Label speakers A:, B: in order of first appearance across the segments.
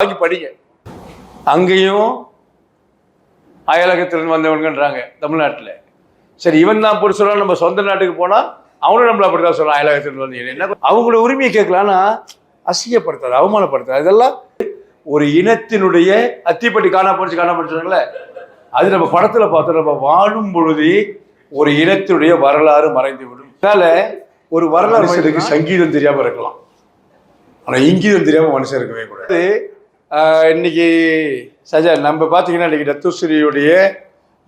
A: வாங்கி படிங்க அங்கேயும் அயலகத்திலிருந்து வந்தவன்கன்றாங்க தமிழ்நாட்டில் சரி இவன் தான் பொறு சொல்ல நம்ம சொந்த நாட்டுக்கு போனால் அவனும் நம்மளை அப்படி தான் சொல்கிறான் அயலகத்திலிருந்து வந்தீங்க என்ன அவங்களோட உரிமையை கேட்கலான்னா அசிங்கப்படுத்தாது அவமானப்படுத்தாது இதெல்லாம் ஒரு இனத்தினுடைய அத்திப்பட்டி காணப்படுச்சு காணப்படுச்சுங்களே அது நம்ம படத்தில் பார்த்தோம் நம்ம வாழும் பொழுது ஒரு இனத்தினுடைய வரலாறு மறைந்து விடும் அதனால ஒரு வரலாறு சங்கீதம் தெரியாமல் இருக்கலாம் ஆனால் இங்கீதம் தெரியாமல் மனுஷன் இருக்கவே கூடாது இன்னைக்கு சஜா நம்ம பார்த்தீங்கன்னா இன்றைக்கி தத்துஸ்ரீயுடைய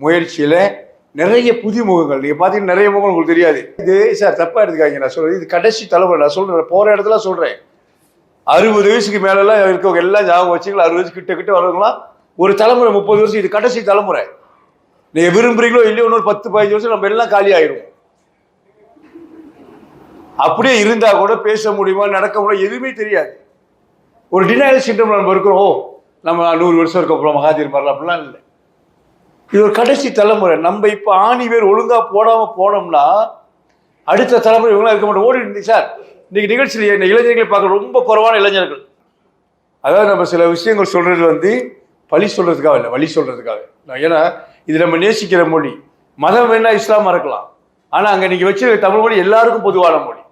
A: முயற்சியில் நிறைய புதுமுகங்கள் நீங்கள் பார்த்தீங்கன்னா நிறைய முகங்கள் உங்களுக்கு தெரியாது இது சார் தப்பாக எடுத்துக்காங்க நான் சொல்கிறேன் இது கடைசி தலைமுறை நான் சொல்கிறேன் போகிற இடத்துல சொல்கிறேன் அறுபது வயசுக்கு மேலெல்லாம் இருக்கவங்க எல்லாம் ஞாபகம் வச்சுக்கலாம் அறுபது வயசு கிட்ட கிட்ட வரவங்களாம் ஒரு தலைமுறை முப்பது வருஷம் இது கடைசி தலைமுறை நீங்கள் விரும்புகிறீங்களோ இல்லையோ இன்னொரு பத்து பதினஞ்சு வருஷம் நம்ம எல்லாம் காலி ஆயிடும் அப்படியே இருந்தால் கூட பேச முடியுமா நடக்க முடியும் எதுவுமே தெரியாது ஒரு டினாயல் சிண்டம் நம்ம இருக்கிறோம் ஓ நம்ம நூறு வருஷம் இருக்க போகிறோம் மகாதீர் மாதிரி அப்படிலாம் இல்லை இது ஒரு கடைசி தலைமுறை நம்ம இப்போ ஆணி பேர் ஒழுங்காக போடாமல் போனோம்னா அடுத்த தலைமுறை இவங்களாம் இருக்க மாட்டோம் ஓடி சார் இன்றைக்கி நிகழ்ச்சியில் இந்த இளைஞர்களை பார்க்க ரொம்ப குறைவான இளைஞர்கள் அதாவது நம்ம சில விஷயங்கள் சொல்கிறது வந்து பழி சொல்கிறதுக்காக இல்லை வழி சொல்கிறதுக்காக ஏன்னா இது நம்ம நேசிக்கிற மொழி மதம் வேணால் இஸ்லாமாக இருக்கலாம் ஆனால் அங்கே இன்றைக்கி வச்சு தமிழ் மொழி எல்லாருக்கும் பொதுவான மொழி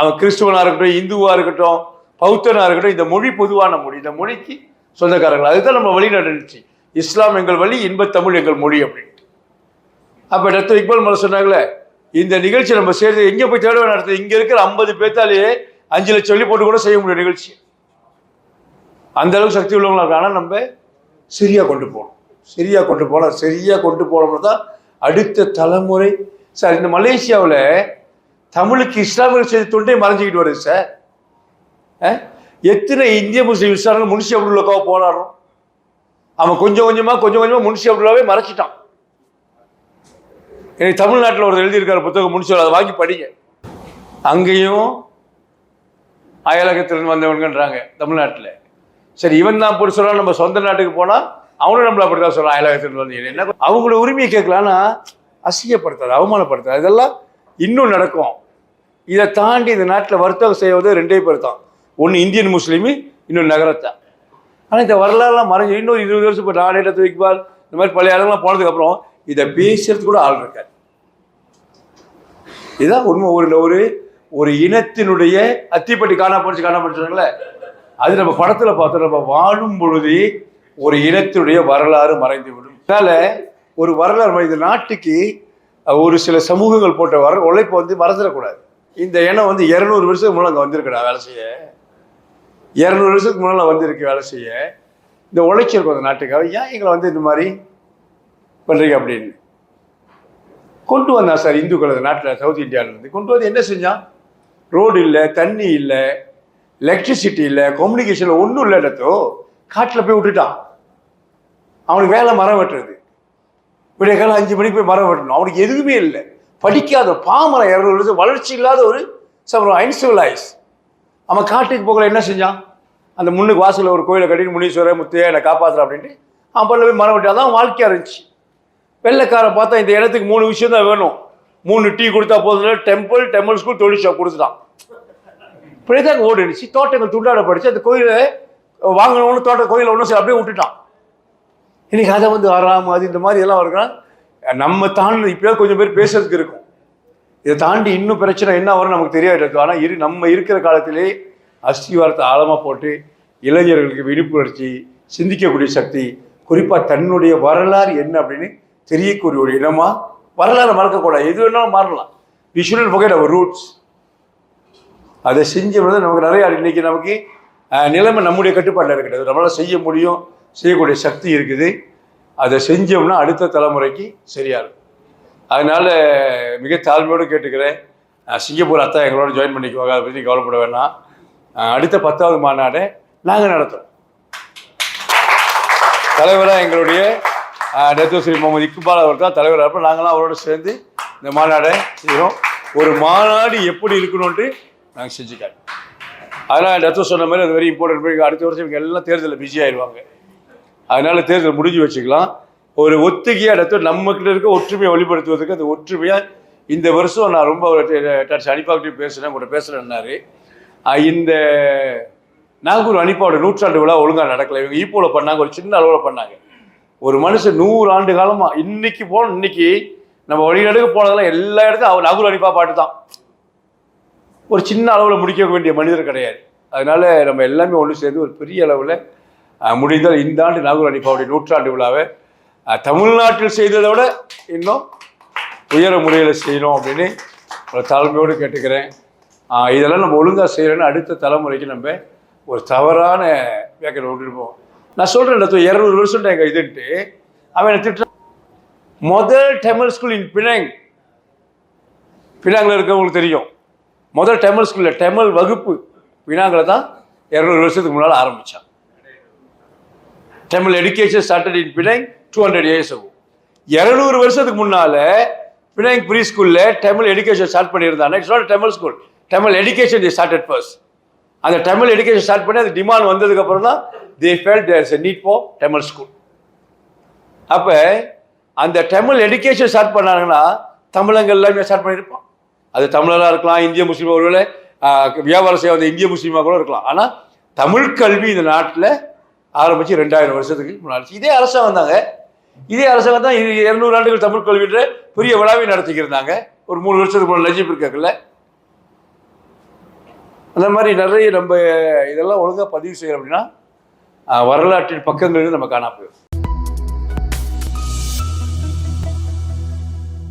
A: அவன் கிறிஸ்துவனாக இருக்கட்டும் இந்துவாக இருக்கட்டும் பௌத்தனாக இருக்கட்டும் இந்த மொழி பொதுவான மொழி இந்த மொழிக்கு சொந்தக்காரர்கள் அதுதான் நம்ம வழி இஸ்லாம் எங்கள் வழி இன்பத்தமிழ் எங்கள் மொழி அப்படின்ட்டு அப்போ டாக்டர் இக்பால் மலை சொன்னாங்களே இந்த நிகழ்ச்சி நம்ம சேர்ந்து எங்கே போய் தேட நடத்துது இங்கே இருக்கிற ஐம்பது பேர்த்தாலேயே அஞ்சு லட்சம் சொல்லி போட்டு கூட செய்ய முடியும் நிகழ்ச்சி அந்த அளவுக்கு சக்தி உள்ளவங்களாக ஆனால் நம்ம சரியாக கொண்டு போகணும் சரியாக கொண்டு போகலாம் சரியாக கொண்டு போனோம்னு தான் அடுத்த தலைமுறை சார் இந்த மலேசியாவில் தமிழுக்கு இஸ்லாமியர்கள் செய்த தொண்டே மறைஞ்சிக்கிட்டு வருது சார் எத்தனை இந்திய முஸ்லீம் விசாரணை முனிஷி அப்துல்லாக்காவை போராடுறோம் அவன் கொஞ்சம் கொஞ்சமாக கொஞ்சம் கொஞ்சமாக முனிஷி அப்துல்லாவே மறைச்சிட்டான் எனக்கு தமிழ்நாட்டில் ஒருத்தர் எழுதியிருக்கார் புத்தகம் முனிஷி அதை வாங்கி படிங்க அங்கேயும் அயலகத்திலிருந்து வந்தவனுங்கன்றாங்க தமிழ்நாட்டில் சரி இவன் தான் அப்படி சொல்கிறான் நம்ம சொந்த நாட்டுக்கு போனால் அவனும் நம்மளை அப்படி தான் சொல்கிறான் அயலகத்திலிருந்து வந்தீங்க என்ன அவங்களோட உரிமையை கேட்கலான்னா அசிங்கப்படுத்தாது அவமானப்படுத்தாது இதெல்லாம் இன்னும் நடக்கும் இதை தாண்டி இந்த நாட்டில் வர்த்தகம் செய்வது ரெண்டே பேர் தான் ஒன்று இந்தியன் முஸ்லீம் இன்னொரு நகரத்தை ஆனால் இந்த வரலாறுலாம் மறைஞ்சு இன்னொரு இருபது வருஷம் இப்போ நாடு இடத்து இக்பால் இந்த மாதிரி பழைய இடங்கள்லாம் போனதுக்கப்புறம் இதை பேசுறது கூட ஆள் இருக்கார் இதுதான் உண்மை ஒரு ஒரு ஒரு இனத்தினுடைய அத்திப்பட்டி காணப்படுச்சு காணப்படுச்சுங்களே அது நம்ம படத்தில் பார்த்தோம் நம்ம வாழும் பொழுது ஒரு இனத்தினுடைய வரலாறு மறைந்து விடும் அதனால் ஒரு வரலாறு இந்த நாட்டுக்கு ஒரு சில சமூகங்கள் போட்ட வர உழைப்பை வந்து மறந்துடக்கூடாது இந்த இனம் வந்து இரநூறு வருஷத்துக்கு முன்னாள் அங்கே வந்திருக்கடா வேலை செய்ய இரநூறு வருஷத்துக்கு முன்னால் வந்திருக்கு வேலை செய்ய இந்த உழைச்சிருக்கும் அந்த நாட்டுக்காக ஏன் எங்களை வந்து இந்த மாதிரி பண்ணுறீங்க அப்படின்னு கொண்டு வந்தான் சார் இந்துக்கள் அந்த நாட்டில் சவுத் இந்தியாவிலேருந்து கொண்டு வந்து என்ன செஞ்சான் ரோடு இல்லை தண்ணி இல்லை எலக்ட்ரிசிட்டி இல்லை கம்யூனிகேஷனில் ஒன்றும் இல்லை இடத்தோ காட்டில் போய் விட்டுட்டான் அவனுக்கு வேலை மரம் வெட்டுறது இப்படி காலம் அஞ்சு மணிக்கு போய் மரம் வெட்டணும் அவனுக்கு எதுவுமே இல்லை படிக்காத பாமரம் இரநூறு வருஷம் வளர்ச்சி இல்லாத ஒரு சம்பளம் ஐன்சோலைஸ் அவன் காட்டுக்கு போகல என்ன செஞ்சான் அந்த முன்னுக்கு வாசலில் ஒரு கோயிலை கட்டிட்டு முனீஸ்வரர் முத்தையா என்னை காப்பாற்றுற அப்படின்ட்டு அவன் பல்ல போய் மரம் விட்டு அதான் வாழ்க்கையாக இருந்துச்சு வெள்ளைக்காரன் பார்த்தா இந்த இடத்துக்கு மூணு விஷயம் தான் வேணும் மூணு டீ கொடுத்தா போதும் டெம்பிள் டெம்பிள் ஸ்கூல் தொழிற்சா கொடுத்துட்டான் தான் ஓடிடுச்சு தோட்டங்கள் துண்டாட படிச்சு அந்த கோயிலை வாங்கணும்னு தோட்ட கோயிலை ஒன்றும் சரி அப்படியே விட்டுட்டான் இன்னைக்கு அதை வந்து ஆறாம அது இந்த மாதிரி எல்லாம் இருக்கிறான் நம்ம தான் இப்போயே கொஞ்சம் பேர் பேசுறதுக்கு இருக்கும் இதை தாண்டி இன்னும் பிரச்சனை என்ன வரும் நமக்கு தெரியாது ஆனால் இரு நம்ம இருக்கிற காலத்திலே அஸ்திவாரத்தை ஆழமாக போட்டு இளைஞர்களுக்கு விழிப்புணர்ச்சி சிந்திக்கக்கூடிய சக்தி குறிப்பாக தன்னுடைய வரலாறு என்ன அப்படின்னு தெரியக்கூடிய ஒரு இடமாக வரலாறு மறக்கக்கூடாது எது வேணாலும் மாறலாம் we shouldn't forget our roots அதை செஞ்சோம்னா நமக்கு நிறையா இன்றைக்கி நமக்கு நிலைமை நம்முடைய கட்டுப்பாட்டில் இருக்கிறது நம்மளால் செய்ய முடியும் செய்யக்கூடிய சக்தி இருக்குது அதை செஞ்சோம்னா அடுத்த தலைமுறைக்கு சரியாக இருக்கும் அதனால மிக தாழ்மையோடு கேட்டுக்கிறேன் சிங்கப்பூர் அத்தா எங்களோட ஜாயின் பண்ணிக்குவாங்க அதை பற்றி கவலைப்பட வேணாம் அடுத்த பத்தாவது மாநாடை நாங்கள் நடத்துகிறோம் தலைவராக எங்களுடைய டெத்து ஸ்ரீ முகமது இக்குபால் அவர் தான் தலைவராக இருப்போம் நாங்களாம் அவரோட சேர்ந்து இந்த மாநாடை செய்கிறோம் ஒரு மாநாடு எப்படி இருக்கணும்ட்டு நாங்கள் செஞ்சு அதனால் டெத்து சொன்ன மாதிரி அது வெரி இம்பார்ட்டன்ட் அடுத்த வருஷம் இவங்க எல்லாம் தேர்தலில் பிஸி ஆயிடுவாங்க அதனால் தேர்தல் முடிஞ்சு வச்சுக்கலாம் ஒரு ஒத்துகைய இடத்துல நம்மக்கிட்ட இருக்க ஒற்றுமையை வெளிப்படுத்துவதற்கு அந்த ஒற்றுமையாக இந்த வருஷம் நான் ரொம்ப அனிப்பாக்கிட்டு பேசுனேன் கூட பேசுகிறேன்னாரு இந்த நாகூர் அனிப்பாவோட நூற்றாண்டு விழா ஒழுங்காக நடக்கலை இவங்க ஈப்போவில் பண்ணாங்க ஒரு சின்ன அளவில் பண்ணாங்க ஒரு மனுஷன் நூறு ஆண்டு காலமாக இன்னைக்கு போன இன்னைக்கு நம்ம வழிநடுக்க போனதெல்லாம் எல்லா இடத்துக்கும் அவர் நாகூர் அனிப்பா பாட்டு தான் ஒரு சின்ன அளவில் முடிக்க வேண்டிய மனிதர் கிடையாது அதனால நம்ம எல்லாமே ஒன்று சேர்ந்து ஒரு பெரிய அளவில் முடிந்தால் இந்த ஆண்டு நாகூர் அனிப்பாவுடைய நூற்றாண்டு விழாவை தமிழ்நாட்டில் செய்ததை விட இன்னும் உயர முறையில் செய்யணும் அப்படின்னு ஒரு தாழ்மையோடு கேட்டுக்கிறேன் இதெல்லாம் நம்ம ஒழுங்காக செய்கிறேன்னு அடுத்த தலைமுறைக்கு நம்ம ஒரு தவறான வேக்கடை விட்டுருப்போம் நான் சொல்கிறேன் இடத்துல இரநூறு வருஷம் எங்கள் இதுன்ட்டு அவன் எனக்கு திட்ட முதல் டெமல் ஸ்கூல் இன் பினாங் பினாங்கில் இருக்கவங்களுக்கு தெரியும் முதல் டெமல் ஸ்கூலில் டெமல் வகுப்பு பினாங்கில் தான் இரநூறு வருஷத்துக்கு முன்னால் ஆரம்பித்தான் Tamil education started in Penang two hundred years ஆகும் இரநூறு வருஷத்துக்கு முன்னால் விநாயக் ப்ரீ ஸ்கூலில் தமிழ் எஜுகேஷன் ஸ்டார்ட் பண்ணியிருந்தாங்க it's not Tamil school Tamil education the started first அந்த தமிழ் எஜுகேஷன் ஸ்டார்ட் பண்ணி அது டிமாண்ட் வந்ததுக்கப்புறம் தான் they ஃபேல் there is a need for Tamil school அப்போ அந்த தமிழ் எஜுகேஷன் ஸ்டார்ட் பண்ணாங்கன்னா தமிழங்கள் எல்லாமே ஸ்டார்ட் பண்ணியிருப்போம் அது தமிழராக இருக்கலாம் இந்திய முஸ்லீம் ஒருவேளை வியாபாரம் செய்ய வந்த இந்திய முஸ்லீமாக கூட இருக்கலாம் ஆனால் தமிழ் கல்வி இந்த நாட்டில் ஆரம்பித்து ரெண்டாயிரம் வருஷத்துக்கு முன்னாடி இதே அரசாங்கம் தாங்க இதே அரசாங்கம் தான் இரநூறு ஆண்டுகள் தமிழ் கல்வின்ற பெரிய விழாவை நடத்திக்கிருந்தாங்க ஒரு மூணு வருஷத்துக்கு போன லஜிப் இருக்கல அந்த மாதிரி நிறைய நம்ம இதெல்லாம் ஒழுங்காக பதிவு செய்யறோம் அப்படின்னா வரலாற்றின் பக்கங்கள் நம்ம காணாமல் போயிடும்